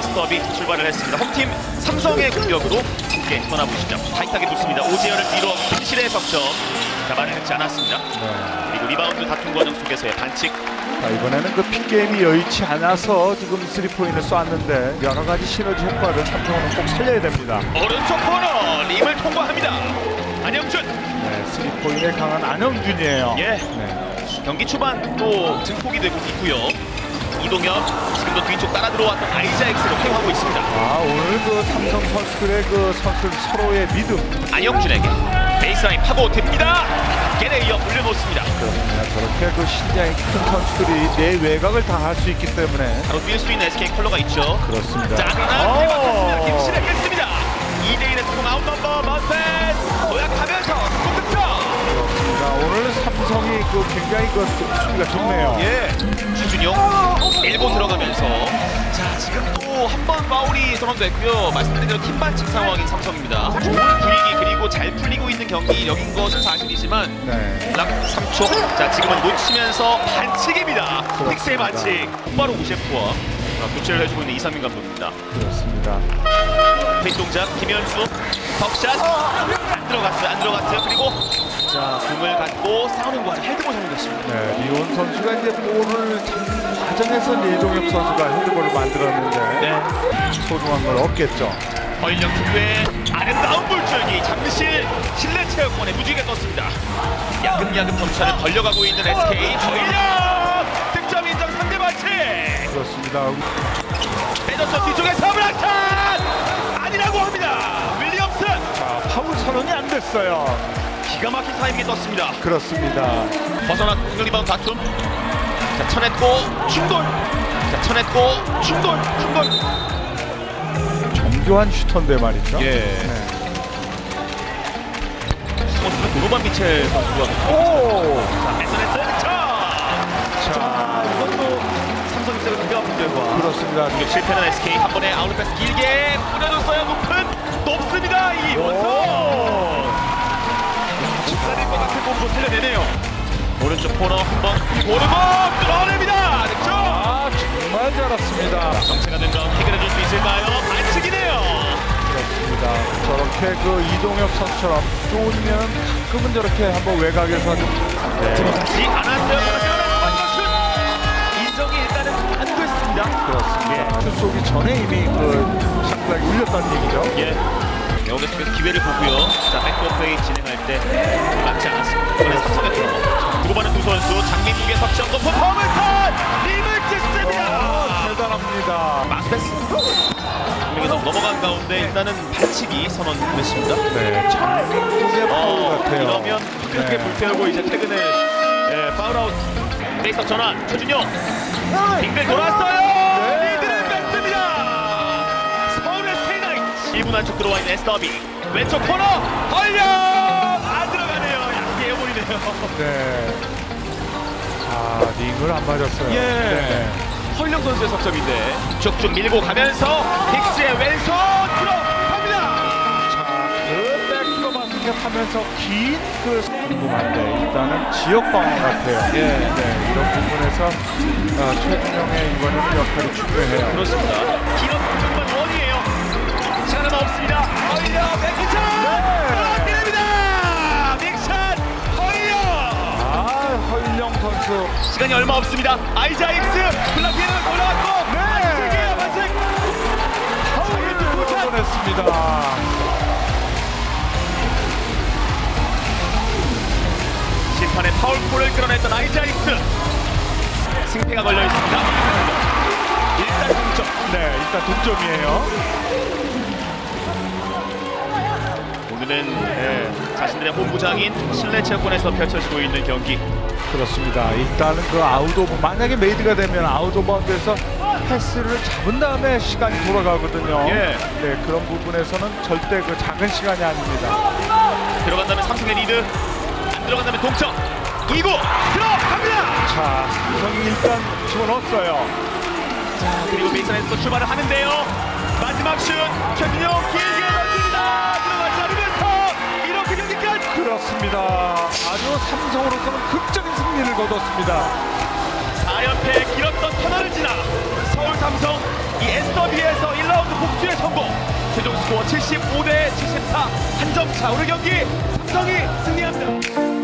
S더비 출발을 했습니다. 홈팀 삼성의 공격으로 함께 떠나보시죠. 타이트하게 붙습니다. 오지현을 뒤로 김실의 석점 잡아내지 않았습니다. 네. 그리고 리바운드 다툼 과정 속에서의 반칙. 자, 이번에는 그 픽게임이 여의치 않아서 지금 3포인을 쐈는데 여러 가지 시너지 효과를 삼성은 꼭 살려야 됩니다. 오른쪽 코너 림을 통과합니다. 안영준 네, 3포인에 강한 안영준이에요. 예. 네. 경기 초반 또 증폭이 되고 있고요. 이동현 지금도 뒤쪽 따라 들어왔던 아이자엑스를 태우고 있습니다. 아, 오늘 그 삼성 선수들의 그 선수 서로의 믿음. 안영준에게 베이스라인 파고 듭니다. 게레 이어 올려놓습니다. 그렇습니다. 저렇게 그 신장이 큰 선수들이 내 외곽을 다 할 수 있기 때문에 바로 뛸 수 있는 SK 컬러가 있죠. 그렇습니다. 자, 그러나 오! 대박했습니다. 김신혜 깼습니다. 그 굉장히 그 수비가 좋네요. 예. 주준용 일본 들어가면서 자 지금 또 한 번 파울이 선언됐고요. 말씀드린 대로 팀 반칙 상황인 삼성입니다. 좋은 분위기 그리고 잘 풀리고 있는 경기력인 것은 사실이지만 네. 락 3초. 자 지금은 놓치면서 반칙입니다. 그렇습니다. 픽스의 반칙. 곧바로 우셰프와 어, 교체를 해주고 있는 이상민 감독입니다. 그렇습니다. 페이스 동작 김현수 벅샷 안 들어갔어요 안 들어갔어요 그리고 자 공을 갖고 싸우는 과정 헤드볼 성공됐습니다. 네, 리온 선수가 이제 볼을 잡는 과정에서 이동엽 선수가 헤드볼을 만들었는데 네. 소중한 걸 얻겠죠. 권력 특유의 아름다운 볼줄기 잠실 실내체육관에 무지개 떴습니다. 야금야금 점차를 벌려가고 있는 SK 권력 득점 인정 3대 반칙 그렇습니다. 빼졌어 뒤쪽에 서브락탄! 아니라고 합니다. 윌리엄슨! 자, 파울 선언이 안 됐어요. 기가 막힌 타이밍에 떴습니다 그렇습니다. 벗어나 공격 리바운드 다툼 자 쳐냈고 충돌 자 쳐냈고 충돌 충돌 정교한 슈터인데 말이죠. 예. 네. 스포츠는 도노반 미첼 선수가 오! 자 뺏어냈어요 자 자, 이것도 삼성 입장에서 뼈 아픈 결과 그렇습니다. 공격 실패는 SK 한 번에 아웃 패스 길게 뿌려줬어요 높은 내네요 오른쪽 코너 한번 고르고 뚫어냅니다 득점 아, 정말 잘했습니다. 정체가 된 다음 해결해줄 수 있을까요? 반칙이네요. 그렇습니다. 저렇게 그 이동엽 선수처럼 좋으면 가끔은 저렇게 한번 외곽에서 좀 네, 들어가지 않았어요. 그렇습니다. 슛 쏘기 전에 이미 그 샷플락이 울렸다는 얘기죠. 예. 여기서 계속 기회를 보고요. 자, 백도 플레이 진행할 때 맞지 않았습니다. 삼성의 turnover. 두고 보는 두 선수 장민국의 높은 퍼블턴 림을 찍습니다. 아, 대단합니다. 분명히 너무 넘어간 가운데 일단은 반칙이 선언됐습니다. 네, 장민국의 파울 어, 같아요. 이러면 그렇게 네. 불태우고 이제 최근에 예, 파울아웃 베이스 전환 최준용 빙글 돌았어요 2분 안쪽 들어와 있는 에스더비 왼쪽 코너 걸려 안 들어가네요 양기해 보이네요 네. 아, 링을 안 맞았어요. 예. 네. 설령 선수의 석점인데 쭉쭉 밀고 가면서 빅스의 왼손 들어갑니다 그 백도 반격하면서 긴그 궁금한데 일단은 지역 방어 같아요. 예. 네, 이런 부분에서 아, 최준영의 이번에는 역할이 중요해요. 그렇습니다 길었지만 원이 없습니다. 허일려 백기찬 떨어뜨립니다. 빅찬 허일려. 아, 허일영 선수. 시간이 얼마 없습니다. 아이자익스 블락피는 올라갔고 네. 반칙이에요 반칙. 허일려 도착. 뻔했습니다. 심판의 파울볼을 끌어냈던 아이자익스 승패가 걸려 있습니다. 일단 동점. 네, 일단 동점이에요. 오늘은 예, 자신들의 홈구장인 실내 체육관에서 펼쳐지고 있는 경기. 그렇습니다. 일단은 그 아웃 오브 만약에 메이드가 되면 아웃 오브 바운드에서 패스를 잡은 다음에 시간이 돌아가거든요. 예. 네, 그런 부분에서는 절대 그 작은 시간이 아닙니다. 들어간다면 삼성의 리드 안 들어간다면 동점 2구 들어갑니다 자, 삼성이 일단 집어넣었어요. 그리고 베이스라인에서 또 출발을 하는데요 마지막 슛 최준용 길게 던집니다 들어갑니다. 아주 삼성으로서는 극적인 승리를 거뒀습니다. 4연패 길었던 터널을 지나 서울 삼성 이 SW에서 1라운드 복수에 성공. 최종 스코어 75대 74 한 점 차오르 경기 삼성이 승리합니다.